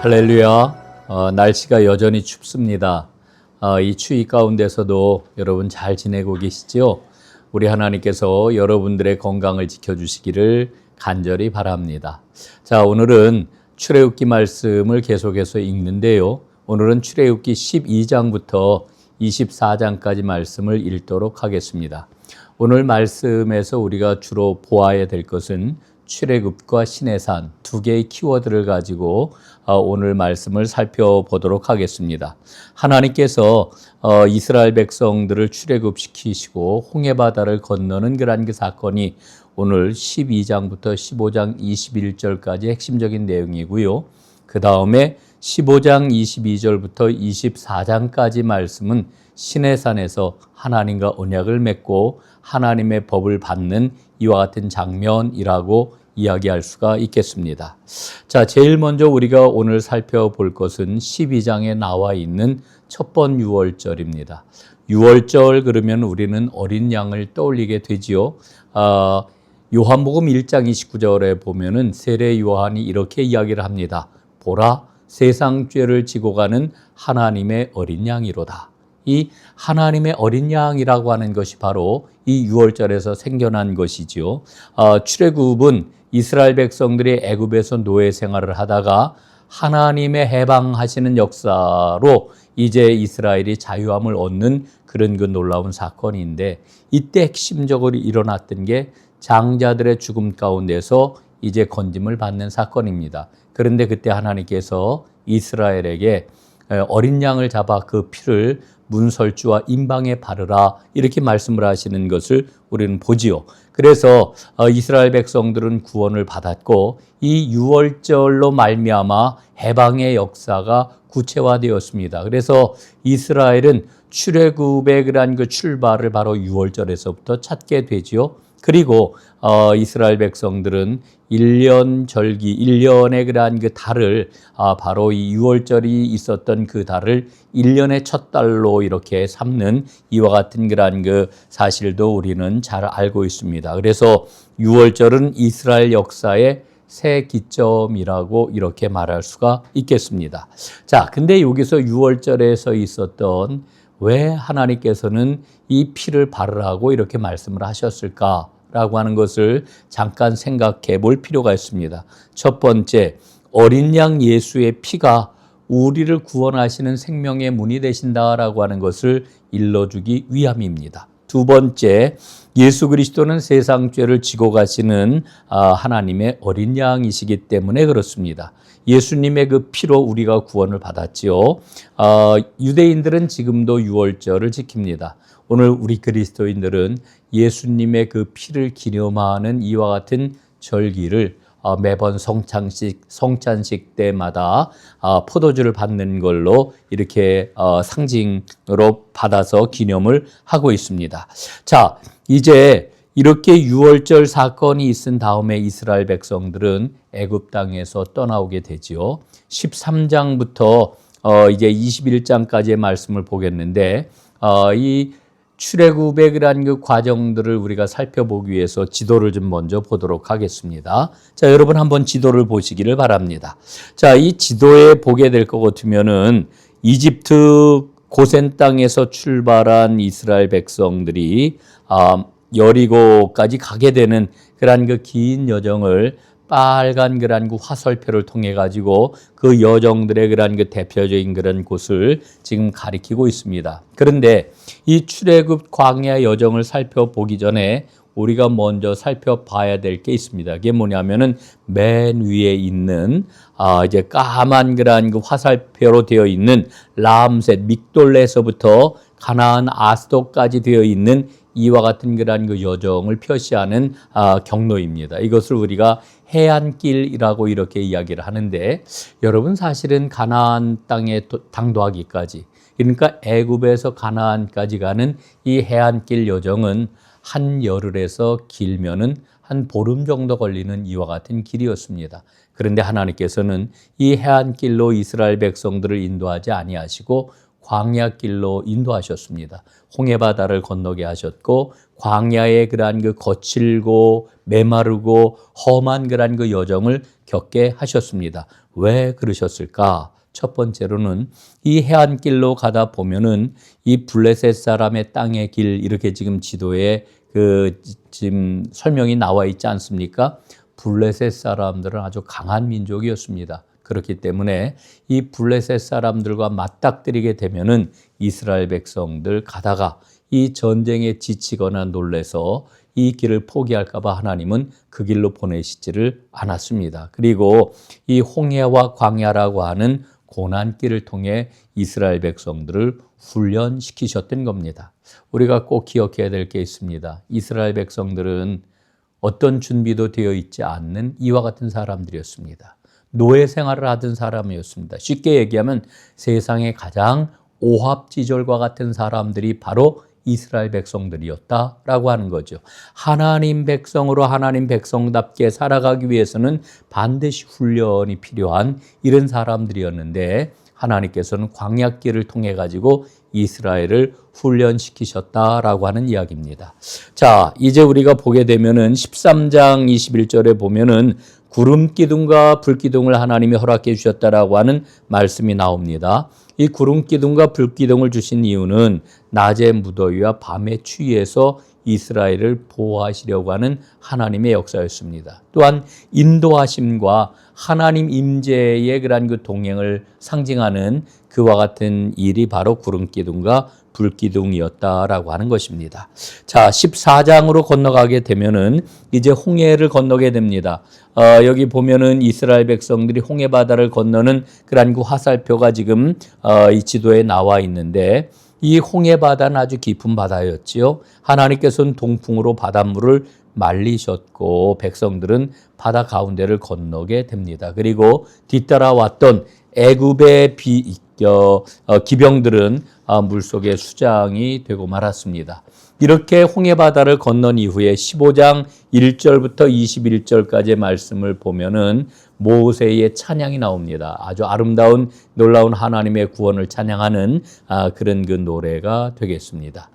할렐루야. 어, 날씨가 여전히 춥습니다. 어, 이 추위 가운데서도 여러분 잘 지내고 계시죠? 우리 하나님께서 여러분들의 건강을 지켜주시기를 간절히 바랍니다. 자, 오늘은 출애굽기 말씀을 계속해서 읽는데요. 오늘은 출애굽기 12장부터 24장까지 말씀을 읽도록 하겠습니다. 오늘 말씀에서 우리가 주로 보아야 될 것은 출애굽과 신해산 두 개의 키워드를 가지고 어, 오늘 말씀을 살펴보도록 하겠습니다. 하나님께서 어, 이스라엘 백성들을 출애굽시키시고 홍해 바다를 건너는 그러한 그 사건이 오늘 12장부터 15장 21절까지 핵심적인 내용이고요. 그 다음에 15장 22절부터 24장까지 말씀은 시내산에서 하나님과 언약을 맺고 하나님의 법을 받는 이와 같은 장면이라고 이야기할 수가 있겠습니다. 자, 제일 먼저 우리가 오늘 살펴볼 것은 12장에 나와 있는 첫번 유월절입니다. 유월절 그러면 우리는 어린 양을 떠올리게 되지요. 아, 요한복음 1장 29절에 보면은 세례 요한이 이렇게 이야기를 합니다. 보라, 세상 죄를 지고 가는 하나님의 어린 양이로다. 이 하나님의 어린 양이라고 하는 것이 바로 이 유월절에서 생겨난 것이지요. 어, 출애굽은 이스라엘 백성들이 애굽에서 노예 생활을 하다가 하나님의 해방하시는 역사로 이제 이스라엘이 자유함을 얻는 그런 그 놀라운 사건인데 이때 핵심적으로 일어났던 게 장자들의 죽음 가운데서 이제 건짐을 받는 사건입니다. 그런데 그때 하나님께서 이스라엘에게 어린 양을 잡아 그 피를 문설주와 임방에 바르라 이렇게 말씀을 하시는 것을 우리는 보지요. 그래서 어, 이스라엘 백성들은 구원을 받았고 이 유월절로 말미암아 해방의 역사가 구체화되었습니다. 그래서 이스라엘은 출애굽의 그러한 그 출발을 바로 유월절에서부터 찾게 되지요. 그리고 어, 이스라엘 백성들은 1년 절기, 1년의 그러한 그 달을 아, 바로 이 6월절이 있었던 그 달을 1년의 첫 달로 이렇게 삼는 이와 같은 그러한 그 사실도 우리는 잘 알고 있습니다. 그래서 6월절은 이스라엘 역사의 새 기점이라고 이렇게 말할 수가 있겠습니다. 자, 근데 여기서 6월절에서 있었던 왜 하나님께서는 이 피를 바르라고 이렇게 말씀을 하셨을까? 라고 하는 것을 잠깐 생각해 볼 필요가 있습니다. 첫 번째, 어린 양 예수의 피가 우리를 구원하시는 생명의 문이 되신다라고 하는 것을 일러주기 위함입니다. 두 번째, 예수 그리스도는 세상 죄를 지고 가시는 아, 하나님의 어린 양이시기 때문에 그렇습니다. 예수님의 그 피로 우리가 구원을 받았지요. 아, 유대인들은 지금도 유월절을 지킵니다. 오늘 우리 그리스도인들은 예수님의 그 피를 기념하는 이와 같은 절기를 어, 매번 성찬식 성찬식 때마다 어, 포도주를 받는 걸로 이렇게 어, 상징으로 받아서 기념을 하고 있습니다. 자, 이제 이렇게 유월절 사건이 있은 다음에 이스라엘 백성들은 애굽 땅에서 떠나오게 되지요. 13장부터 이제 21장까지의 말씀을 보겠는데 이 출애굽의 그러한 그 과정들을 우리가 살펴보기 위해서 지도를 좀 먼저 보도록 하겠습니다. 자, 여러분 한번 지도를 보시기를 바랍니다. 자, 이 지도에 보게 될 것 같으면은 이집트 고센 땅에서 출발한 이스라엘 백성들이 아, 여리고까지 가게 되는 그러한 그 긴 여정을 빨간 그런 그 화살표를 통해 가지고 그 여정들의 그런 그 대표적인 그런 곳을 지금 가리키고 있습니다. 그런데 이 출애굽 광야 여정을 살펴보기 전에 우리가 먼저 살펴봐야 될 게 있습니다. 그게 뭐냐면은 맨 위에 있는 아 이제 까만 그런 그 화살표로 되어 있는 람셋 믹돌레에서부터 가나안 아스도까지 되어 있는 이와 같은 그러한 그 여정을 표시하는 아, 경로입니다. 이것을 우리가 해안길이라고 이렇게 이야기를 하는데 여러분 사실은 가나안 땅에 당도하기까지 그러니까 애굽에서 가나안까지 가는 이 해안길 여정은 한 열흘에서 길면은 한 보름 정도 걸리는 이와 같은 길이었습니다. 그런데 하나님께서는 이 해안길로 이스라엘 백성들을 인도하지 아니하시고 광야길로 인도하셨습니다. 홍해바다를 건너게 하셨고 광야의 그러한 그 거칠고 메마르고 험한 그러한 그 여정을 겪게 하셨습니다. 왜 그러셨을까? 첫 번째로는 이 해안길로 가다 보면은 이 블레셋 사람의 땅의 길 이렇게 지금 지도에 그 지금 설명이 나와 있지 않습니까? 블레셋 사람들은 아주 강한 민족이었습니다. 그렇기 때문에 이 블레셋 사람들과 맞닥뜨리게 되면은 이스라엘 백성들 가다가 이 전쟁에 지치거나 놀래서 이 길을 포기할까봐 하나님은 그 길로 보내시지를 않았습니다. 그리고 이 홍해와 광야라고 하는 고난길을 통해 이스라엘 백성들을 훈련시키셨던 겁니다. 우리가 꼭 기억해야 될 게 있습니다. 이스라엘 백성들은 어떤 준비도 되어 있지 않는 이와 같은 사람들이었습니다. 노예 생활을 하던 사람이었습니다. 쉽게 얘기하면 세상에 가장 오합지졸과 같은 사람들이 바로 이스라엘 백성들이었다라고 하는 거죠. 하나님 백성으로 하나님 백성답게 살아가기 위해서는 반드시 훈련이 필요한 이런 사람들이었는데 하나님께서는 광약길을 통해 가지고 이스라엘을 훈련시키셨다라고 하는 이야기입니다. 자, 이제 우리가 보게 되면은 13장 21절에 보면은 구름 기둥과 불 기둥을 하나님이 허락해 주셨다라고 하는 말씀이 나옵니다. 이 구름 기둥과 불 기둥을 주신 이유는 낮의 무더위와 밤의 추위에서 이스라엘을 보호하시려고 하는 하나님의 역사였습니다. 또한 인도하심과 하나님 임재의 그러한 그 동행을 상징하는 그와 같은 일이 바로 구름 기둥과 불 기둥이었다라고 하는 것입니다. 자, 14장으로 건너가게 되면은 이제 홍해를 건너게 됩니다. 어, 여기 보면은 이스라엘 백성들이 홍해 바다를 건너는 그러한 그 화살표가 지금 어, 이 지도에 나와 있는데 이 홍해 바다는 아주 깊은 바다였지요. 하나님께서는 동풍으로 바닷물을 말리셨고 백성들은 바다 가운데를 건너게 됩니다. 그리고 뒤따라왔던 애굽의 비, 어, 어, 기병들은 어, 물속에 수장이 되고 말았습니다. 이렇게 홍해 바다를 건넌 이후에 15장 1절부터 21절까지의 말씀을 보면은 모세의 찬양이 나옵니다. 아주 아름다운 놀라운 하나님의 구원을 찬양하는 아, 그런 그 노래가 되겠습니다.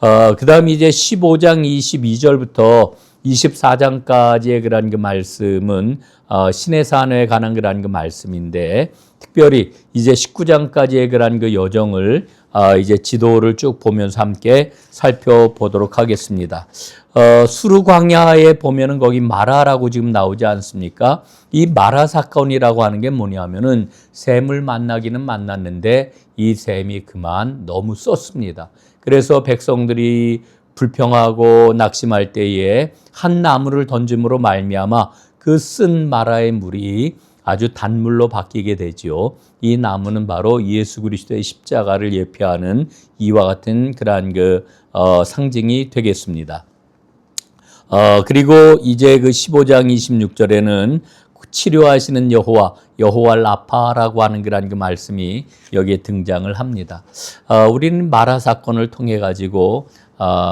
어, 그 다음 이제 15장 22절부터 24장까지의 그런 그 말씀은 어, 신의 산에 관한 그런 그 말씀인데 특별히 이제 19장까지의 그런 그 여정을 어, 이제 지도를 쭉 보면서 함께 살펴보도록 하겠습니다. 어, 수르 광야에 보면은 거기 마라라고 지금 나오지 않습니까? 이 마라 사건이라고 하는 게 뭐냐면은 샘을 만나기는 만났는데 이 샘이 그만 너무 썼습니다. 그래서 백성들이 불평하고 낙심할 때에 한 나무를 던짐으로 말미암아 그 쓴 마라의 물이 아주 단물로 바뀌게 되지요. 이 나무는 바로 예수 그리스도의 십자가를 예표하는 이와 같은 그러한 그 어, 상징이 되겠습니다. 어, 그리고 이제 그 15장 26절에는 치료하시는 여호와, 여호와 라파라고 하는 그런 그 말씀이 여기에 등장을 합니다. 어, 우리는 마라 사건을 통해 가지고 어,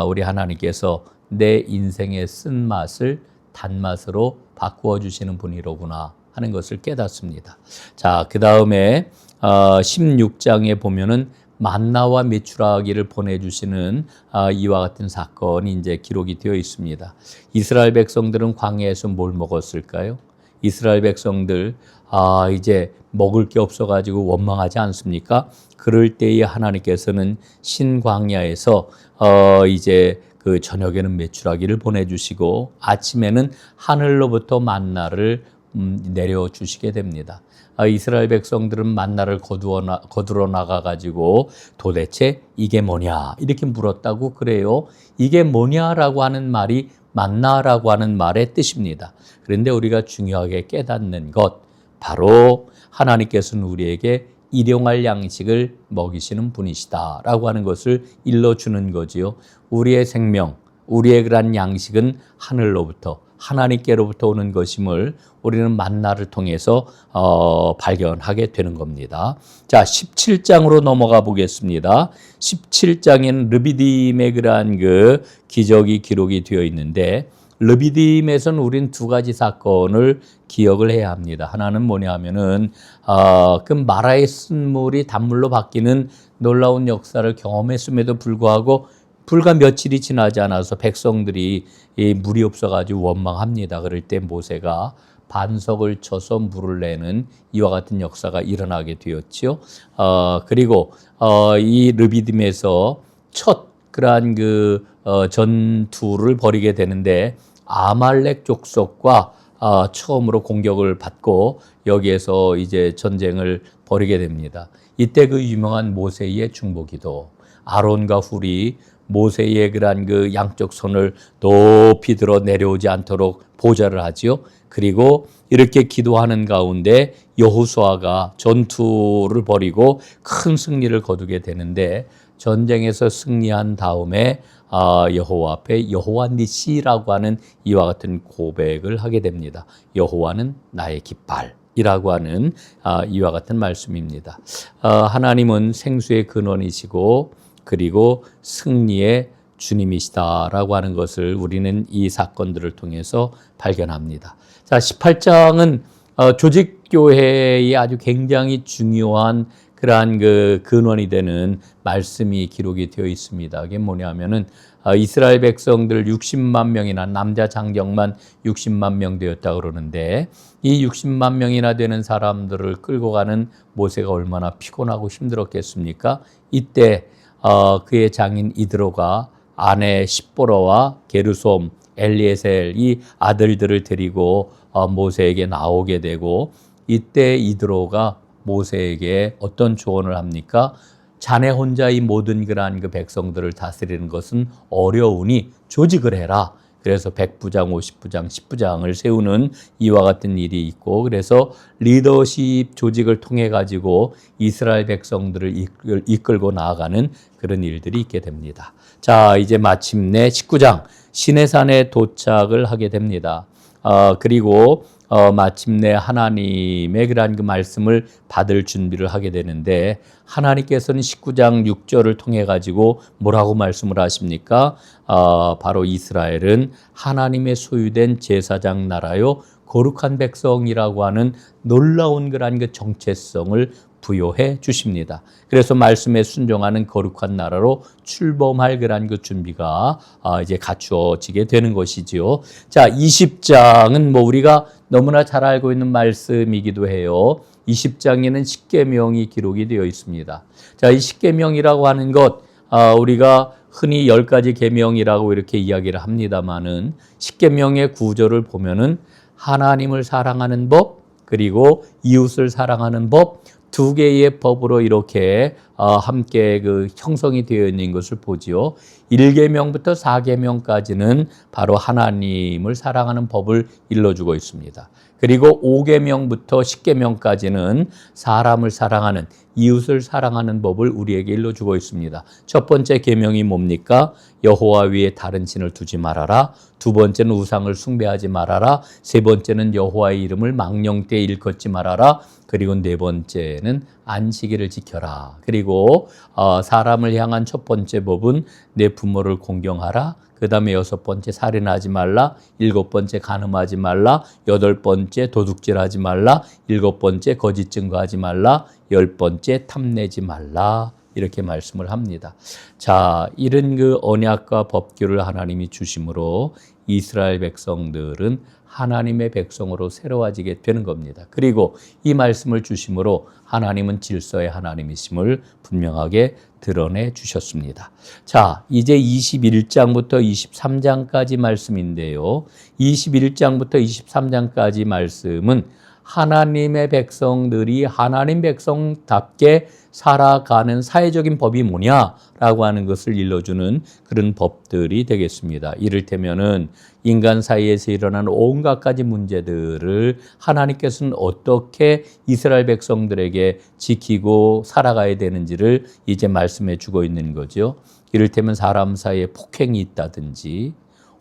우리 하나님께서 내 인생의 쓴맛을 단맛으로 바꾸어 주시는 분이로구나 하는 것을 깨닫습니다. 자, 그 다음에 어, 16장에 보면은 만나와 메추라기를 보내주시는 아, 이와 같은 사건이 이제 기록이 되어 있습니다. 이스라엘 백성들은 광야에서 뭘 먹었을까요? 이스라엘 백성들 아 이제 먹을 게 없어가지고 원망하지 않습니까? 그럴 때에 하나님께서는 신광야에서 어 이제 그 저녁에는 메추라기를 보내주시고 아침에는 하늘로부터 만나를 음, 내려 주시게 됩니다. 아, 이스라엘 백성들은 만나를 거두어 나, 거두러 나가 가지고 도대체 이게 뭐냐 이렇게 물었다고 그래요. 이게 뭐냐라고 하는 말이 만나라고 하는 말의 뜻입니다. 그런데 우리가 중요하게 깨닫는 것 바로 하나님께서는 우리에게 일용할 양식을 먹이시는 분이시다라고 하는 것을 일러주는 거지요. 우리의 생명, 우리의 그러한 양식은 하늘로부터 하나님께로부터 오는 것임을 우리는 만나를 통해서 어, 발견하게 되는 겁니다. 자, 17장으로 넘어가 보겠습니다. 17장에는 르비딤의 그러한 그 기적이 기록이 되어 있는데 르비딤에서는 우린 두 가지 사건을 기억을 해야 합니다. 하나는 뭐냐 하면은 어, 그 마라의 쓴물이 단물로 바뀌는 놀라운 역사를 경험했음에도 불구하고 불과 며칠이 지나지 않아서 백성들이 이 물이 없어가지고 원망합니다. 그럴 때 모세가 반석을 쳐서 물을 내는 이와 같은 역사가 일어나게 되었지요. 어, 그리고 어, 이 르비딤에서 첫 그러한 그 어, 전투를 벌이게 되는데 아말렉 족속과 어, 처음으로 공격을 받고 여기에서 이제 전쟁을 벌이게 됩니다. 이때 그 유명한 모세의 중보기도 아론과 훌이 모세의 그러한 그 양쪽 손을 높이 들어 내려오지 않도록 보좌를 하지요. 그리고 이렇게 기도하는 가운데 여호수아가 전투를 벌이고 큰 승리를 거두게 되는데 전쟁에서 승리한 다음에 아, 여호와 앞에 여호와 니시라고 하는 이와 같은 고백을 하게 됩니다. 여호와는 나의 깃발 이라고 하는 아, 이와 같은 말씀입니다. 아, 하나님은 생수의 근원이시고 그리고 승리의 주님이시다라고 하는 것을 우리는 이 사건들을 통해서 발견합니다. 자, 18장은 어, 조직교회의 아주 굉장히 중요한 그러한 그 근원이 되는 말씀이 기록이 되어 있습니다. 그게 뭐냐면은 어, 이스라엘 백성들 60만 명이나 남자 장정만 60만 명 되었다 그러는데 이 60만 명이나 되는 사람들을 끌고 가는 모세가 얼마나 피곤하고 힘들었겠습니까? 이때 어, 그의 장인 이드로가 아내 십보로와 게르솜, 엘리에셀 이 아들들을 데리고 어, 모세에게 나오게 되고 이때 이드로가 모세에게 어떤 조언을 합니까? 자네 혼자 이 모든 그러한 그 백성들을 다스리는 것은 어려우니 조직을 해라. 그래서 100부장, 50부장, 10부장을 세우는 이와 같은 일이 있고 그래서 리더십 조직을 통해 가지고 이스라엘 백성들을 이끌, 이끌고 나아가는 그런 일들이 있게 됩니다. 자, 이제 마침내 19장 시내산에 도착을 하게 됩니다. 어, 그리고 어, 마침내 하나님의 그러한 그 말씀을 받을 준비를 하게 되는데 하나님께서는 19장 6절을 통해 가지고 뭐라고 말씀을 하십니까? 어, 바로 이스라엘은 하나님의 소유된 제사장 나라요 거룩한 백성이라고 하는 놀라운 그러한 그 정체성을 부여해 주십니다. 그래서 말씀에 순종하는 거룩한 나라로 출범할 그런 그 준비가 아, 이제 갖추어지게 되는 것이지요. 자, 20장은 뭐 우리가 너무나 잘 알고 있는 말씀이기도 해요. 20장에는 십계명이 기록이 되어 있습니다. 자, 이 십계명이라고 하는 것 아, 우리가 흔히 열 가지 계명이라고 이렇게 이야기를 합니다만은 십계명의 구조를 보면은 하나님을 사랑하는 법 그리고 이웃을 사랑하는 법 두 개의 법으로 이렇게 어, 함께 그 형성이 되어 있는 것을 보지요. 1계명부터 4계명까지는 바로 하나님을 사랑하는 법을 일러주고 있습니다. 그리고 5계명부터 10계명까지는 사람을 사랑하는 이웃을 사랑하는 법을 우리에게 일러주고 있습니다. 첫 번째 계명이 뭡니까? 여호와 위에 다른 신을 두지 말아라. 두 번째는 우상을 숭배하지 말아라. 세 번째는 여호와의 이름을 망령 때 일컫지 말아라. 그리고 네 번째는 안식일을 지켜라. 그리고 어, 사람을 향한 첫 번째 법은 내 부모를 공경하라. 그 다음에 여섯 번째 살인하지 말라, 일곱 번째 간음하지 말라, 여덟 번째 도둑질하지 말라, 일곱 번째 거짓 증거하지 말라, 열 번째 탐내지 말라. 이렇게 말씀을 합니다. 자, 이런 그 언약과 법규를 하나님이 주심으로 이스라엘 백성들은 하나님의 백성으로 새로워지게 되는 겁니다. 그리고 이 말씀을 주심으로 하나님은 질서의 하나님이심을 분명하게 드러내 주셨습니다. 자, 이제 21장부터 23장까지 말씀인데요. 21장부터 23장까지 말씀은 하나님의 백성들이 하나님 백성답게 살아가는 사회적인 법이 뭐냐라고 하는 것을 일러주는 그런 법들이 되겠습니다. 이를테면은 인간 사이에서 일어나는 온갖 가지 문제들을 하나님께서는 어떻게 이스라엘 백성들에게 지키고 살아가야 되는지를 이제 말씀해 주고 있는 거죠. 이를테면 사람 사이에 폭행이 있다든지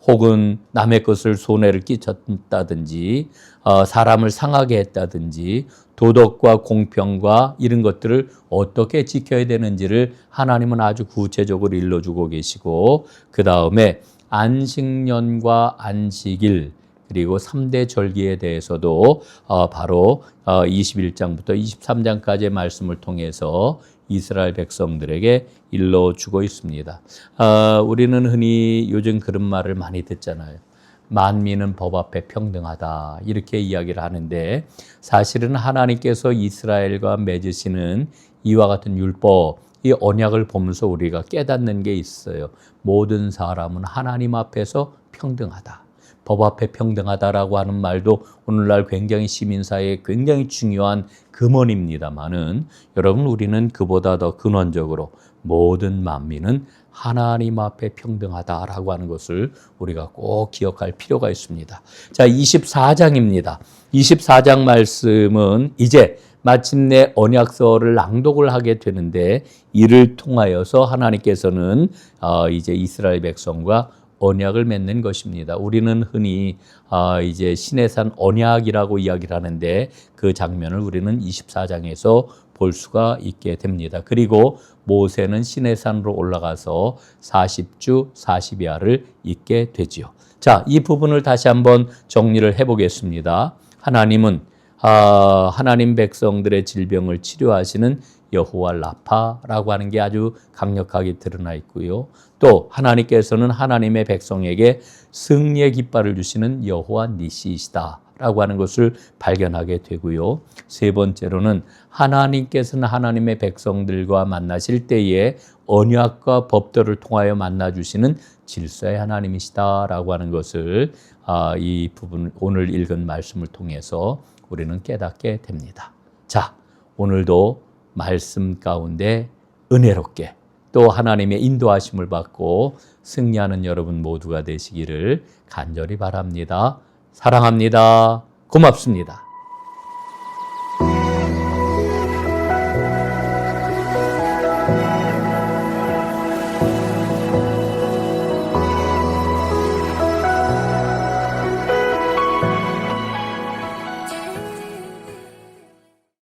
혹은 남의 것을 손해를 끼쳤다든지 어, 사람을 상하게 했다든지 도덕과 공평과 이런 것들을 어떻게 지켜야 되는지를 하나님은 아주 구체적으로 일러주고 계시고 그 다음에 안식년과 안식일 그리고 3대 절기에 대해서도 어, 바로 어, 21장부터 23장까지의 말씀을 통해서 이스라엘 백성들에게 일러 주고 있습니다. 어, 우리는 흔히 요즘 그런 말을 많이 듣잖아요. 만민은 법 앞에 평등하다 이렇게 이야기를 하는데 사실은 하나님께서 이스라엘과 맺으시는 이와 같은 율법 이 언약을 보면서 우리가 깨닫는 게 있어요. 모든 사람은 하나님 앞에서 평등하다. 법 앞에 평등하다라고 하는 말도 오늘날 굉장히 시민사회에 굉장히 중요한 금원입니다만은 여러분 우리는 그보다 더 근원적으로 모든 만민은 하나님 앞에 평등하다라고 하는 것을 우리가 꼭 기억할 필요가 있습니다. 자, 24장입니다. 24장 말씀은 이제 마침내 언약서를 낭독을 하게 되는데 이를 통하여서 하나님께서는 어, 이제 이스라엘 백성과 언약을 맺는 것입니다. 우리는 흔히 아, 이제 신해산 언약이라고 이야기를 하는데 그 장면을 우리는 24장에서 볼 수가 있게 됩니다. 그리고 모세는 시내산으로 올라가서 40주 40야를 있게 되지요. 자, 이 부분을 다시 한번 정리를 해 보겠습니다. 하나님은 아, 하나님 백성들의 질병을 치료하시는 여호와 라파라고 하는 게 아주 강력하게 드러나 있고요. 또 하나님께서는 하나님의 백성에게 승리의 깃발을 주시는 여호와 니시이시다. 라고 하는 것을 발견하게 되고요. 세 번째로는 하나님께서는 하나님의 백성들과 만나실 때에 언약과 법도를 통하여 만나 주시는 질서의 하나님이시다라고 하는 것을 아, 이 부분 오늘 읽은 말씀을 통해서 우리는 깨닫게 됩니다. 자, 오늘도 말씀 가운데 은혜롭게 또 하나님의 인도하심을 받고 승리하는 여러분 모두가 되시기를 간절히 바랍니다. 사랑합니다. 고맙습니다.